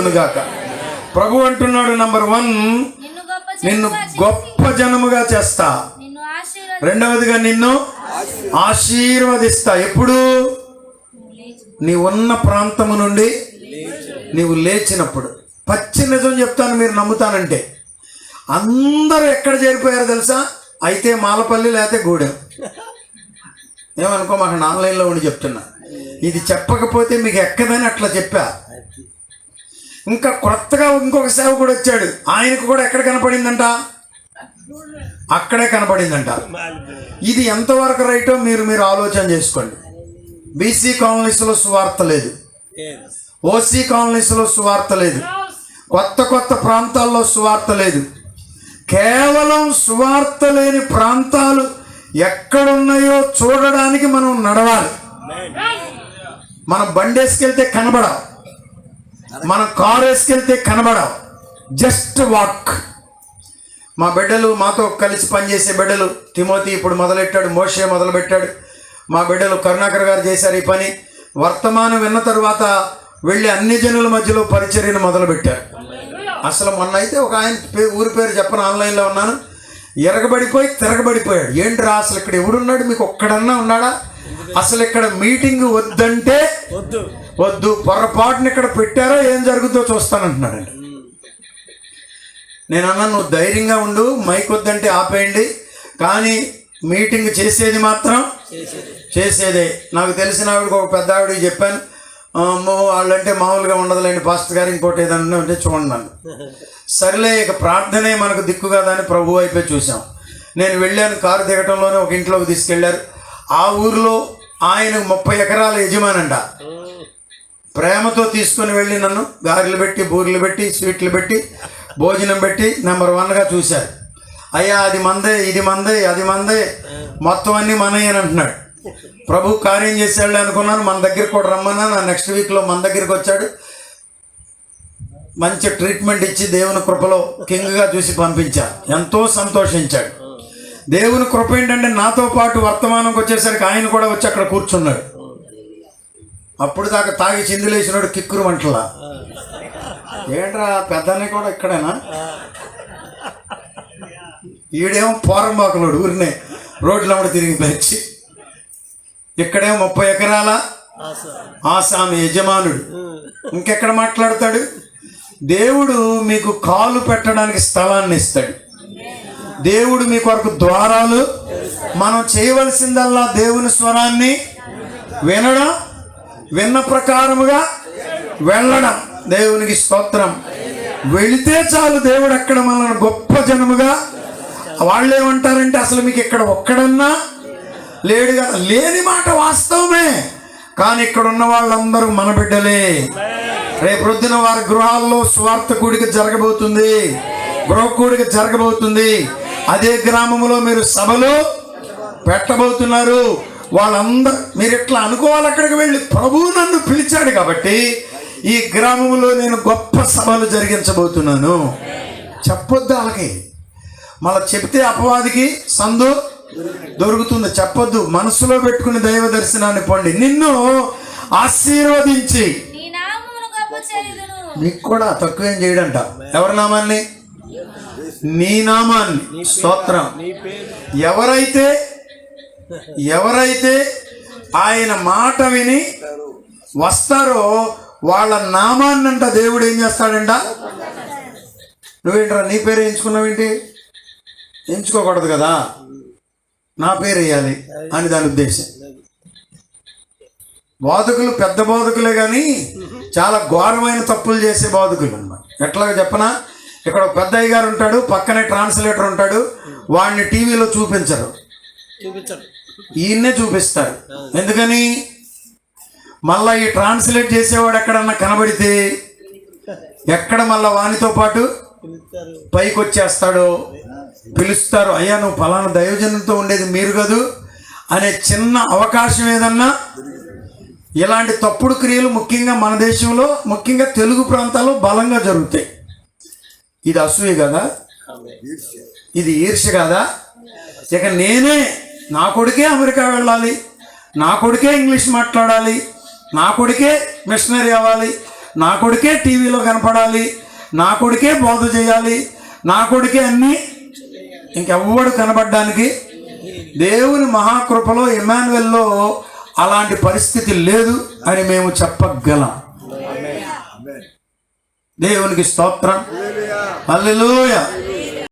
గాక ప్రభు అంటున్నాడు number one నిన్ను గొప్ప జనముగా చేస్తా. రెండవదిగా నిన్ను ఆశీర్వదిస్తా. ఎప్పుడు? నీ ఉన్న ప్రాంతము నుండి నీవు లేచినప్పుడు. పచ్చి నిజం చెప్తాను మీరు నమ్ముతానంటే. అందరూ ఎక్కడ చేరిపోయారో తెలుసా? అయితే మాలపల్లి లేకపోతే గూడెం. ఏమనుకో మాకు ఆన్లైన్లో ఉండి చెప్తున్నా. ఇది చెప్పకపోతే మీకు ఎక్కదని అట్లా చెప్పా. ఇంకా కొత్తగా ఇంకొక సేవకుడు వచ్చాడు. ఆయనకు కూడా ఎక్కడ కనపడిందంట? అక్కడే కనపడిందంట. ఇది ఎంతవరకు రైటో మీరు మీరు ఆలోచన చేసుకోండి. బీసీ కాలనీస్లో సువార్త లేదు. ఓసీ కాలనీస్లో సువార్త లేదు. కొత్త కొత్త ప్రాంతాల్లో సువార్త లేదు. కేవలం సువార్త లేని ప్రాంతాలు ఎక్కడున్నాయో చూడడానికి మనం నడవాలి. మనం బండేసుకెళ్తే కనబడవు మనం కారు వేసుకెళ్తే కనబడవు. Just walk. మా బిడ్డలు మాతో కలిసి పనిచేసే బిడ్డలు. తిమోతి ఇప్పుడు మొదలెట్టాడు మోషే మొదలుపెట్టాడు. మా బిడ్డలు కరుణాకర్ గారు చేశారు ఈ పని. వర్తమానం విన్న తర్వాత వెళ్ళి అన్ని జనుల మధ్యలో పరిచర్యను మొదలుపెట్టారు. అసలు మొన్న అయితే ఒక ఆయన పే- ఊరి పేరు చెప్పను ఆన్లైన్లో ఉన్నాను. ఎరగబడిపోయి తిరగబడిపోయాడు. ఏంట్రా అసలు ఇక్కడ ఎవడున్నాడు? మీకు ఒక్కడన్నా ఉన్నాడా? అసలు ఇక్కడ మీటింగ్ వద్దంటే వద్దు. వద్దు పొరపాటుని ఇక్కడ పెట్టారా ఏం జరుగుతుందో చూస్తానంటున్నాడండి నేను అన్నా నువ్వు ధైర్యంగా ఉండు మైక్ వద్దంటే ఆపేయండి కానీ మీటింగ్ చేసేది మాత్రం చేసేదే. నాకు తెలిసిన ఆవిడకి ఒక పెద్ద ఆవిడకి చెప్పాను అమ్మో వాళ్ళంటే మామూలుగా ఉండదులేండి పాస్టర్ గారు ఇంకోటి ఏదన్నా ఉంటే చూడండి సరేలే ఇక ప్రార్థనే మనకు దిక్కు కదా అని ప్రభు అయిపోయి చూసాం నేను వెళ్ళాను కారు దిగటంలోనే ఒక ఇంట్లోకి తీసుకెళ్ళారు ఆ ఊరిలో ఆయనకు ముప్పై ఎకరాల యజమానంట. ప్రేమతో తీసుకొని వెళ్ళి నన్ను గారెలు పెట్టి బూరెలు పెట్టి స్వీట్లు పెట్టి భోజనం పెట్టి నెంబర్ వన్గా చూశారు. అయ్యా అది మందే ఇది మందే అది మందే మొత్తం అన్నీ మనయ్య అని అంటున్నాడు. ప్రభు కార్యం చేశాడు అనుకున్నాను మన దగ్గరికి కూడా రమ్మన్నా నా నెక్స్ట్ వీక్లో మన దగ్గరికి వచ్చాడు. మంచి ట్రీట్మెంట్ ఇచ్చి దేవుని కృపలో కింగ్గా చూసి పంపించాను ఎంతో సంతోషించాడు. దేవుని కృప ఏంటంటే నాతో పాటు వర్తమానంకి వచ్చేసరికి ఆయన కూడా వచ్చి అక్కడ కూర్చున్నాడు. అప్పుడు దాకా తాగి చిందులేసినాడు కిక్కురు వంటలా. ఏంట్రా పెద్దనే కూడా ఇక్కడేనా? ఈడేమో పోరంబాకులోడు ఊరినే రోడ్ల తిరిగి వచ్చి ఇక్కడేమో ముప్పై ఎకరాల ఆశ ఆసామి యజమానుడు. ఇంకెక్కడ మాట్లాడతాడు? దేవుడు మీకు కాలు పెట్టడానికి స్థలాన్ని ఇస్తాడు. దేవుడు మీ కొరకు ద్వారాలు. మనం చేయవలసిందల్లా దేవుని స్వరాన్ని వినడం విన్న ప్రకారముగా వెళ్ళడం. దేవునికి స్తోత్రం. వెళితే చాలు దేవుడు అక్కడ మనల్ని గొప్ప జనముగా వాళ్ళు ఏమంటారంటే అసలు మీకు ఇక్కడ ఒక్కడన్నా లేడు కదా? లేని మాట వాస్తవమే. కానీ ఇక్కడ ఉన్న వాళ్ళందరూ మన బిడ్డలే. రేపు ప్రొద్దున వారి గృహాల్లో స్వార్థ కూడిక జరగబోతుంది. గృహ కూడిక జరగబోతుంది. అదే గ్రామంలో మీరు సభలు పెట్టబోతున్నారు. వాళ్ళందరూ మీరు ఇట్లా అనుకోవాలి అక్కడికి వెళ్ళి? ప్రభువు నన్ను పిలిచాడు కాబట్టి ఈ గ్రామంలో నేను గొప్ప సభలు జరిగించబోతున్నాను. చెప్పొద్దు వాళ్ళకి. మళ్ళీ చెప్తే అపవాదికి సందు దొరుకుతుంది. చెప్పొద్దు. మనసులో పెట్టుకుని దైవ దర్శనాన్ని పొండి. నిన్ను ఆశీర్వదించి. నీ నామమును గొప్ప చేయుదును. నీకు కూడా తక్కువేం చేయడంట. ఎవరి నామాన్ని? నీ నామాన్ని. స్తోత్రం. నీ పేరు. ఎవరైతే ఎవరైతే ఆయన మాట విని వస్తారో వాళ్ళ నామాన్నంట దేవుడు ఏం చేస్తాడంట? నువ్వేంట్రా నీ పేరు ఎంచుకున్నావేంటి? ఎంచుకోకూడదు కదా. నా పేరు వేయాలి అని దాని ఉద్దేశం. బోధకులు పెద్ద బోధకులే కానీ చాలా ఘోరమైన తప్పులు చేసే బోధకులు అన్నమాట. ఎట్లాగో చెప్పనా? ఇక్కడ ఒక పెద్ద అయ్య గారు ఉంటాడు పక్కనే ట్రాన్స్లేటర్ ఉంటాడు వాడిని టీవీలో చూపించరు. చూపించరు. ఈయన్నే చూపిస్తారు ఎందుకని? మళ్ళా ఈ ట్రాన్స్లేట్ చేసేవాడు ఎక్కడన్నా కనబడితే ఎక్కడ మళ్ళా వానితో పాటు పైకి వచ్చేస్తాడో పిలుస్తారు. అయ్యా నువ్వు ఫలానా దయోజనంతో ఉండేది మీరు కదూ. అనే చిన్న అవకాశం ఏదన్నా ఇలాంటి తప్పుడు క్రియలు ముఖ్యంగా మన దేశంలో ముఖ్యంగా తెలుగు ప్రాంతాల్లో బలంగా జరుగుతాయి. ఇది అసూయ కదా? ఇది ఈర్ష్య కదా? ఇక నేనే నా కొడుకే అమెరికా వెళ్ళాలి నా కొడుకే ఇంగ్లీష్ మాట్లాడాలి నా కొడుకే మిషనరీ అవ్వాలి నా కొడుకే టీవీలో కనపడాలి నా కొడుకే బోధ చేయాలి నా కొడుకే అన్నీ ఇంకెవ్వడు కనబడడానికి దేవుని మహాకృపలో ఇమాన్యువల్లో అలాంటి పరిస్థితి లేదు అని మేము చెప్పగలం. దేవునికి స్తోత్రం. హల్లెలూయా.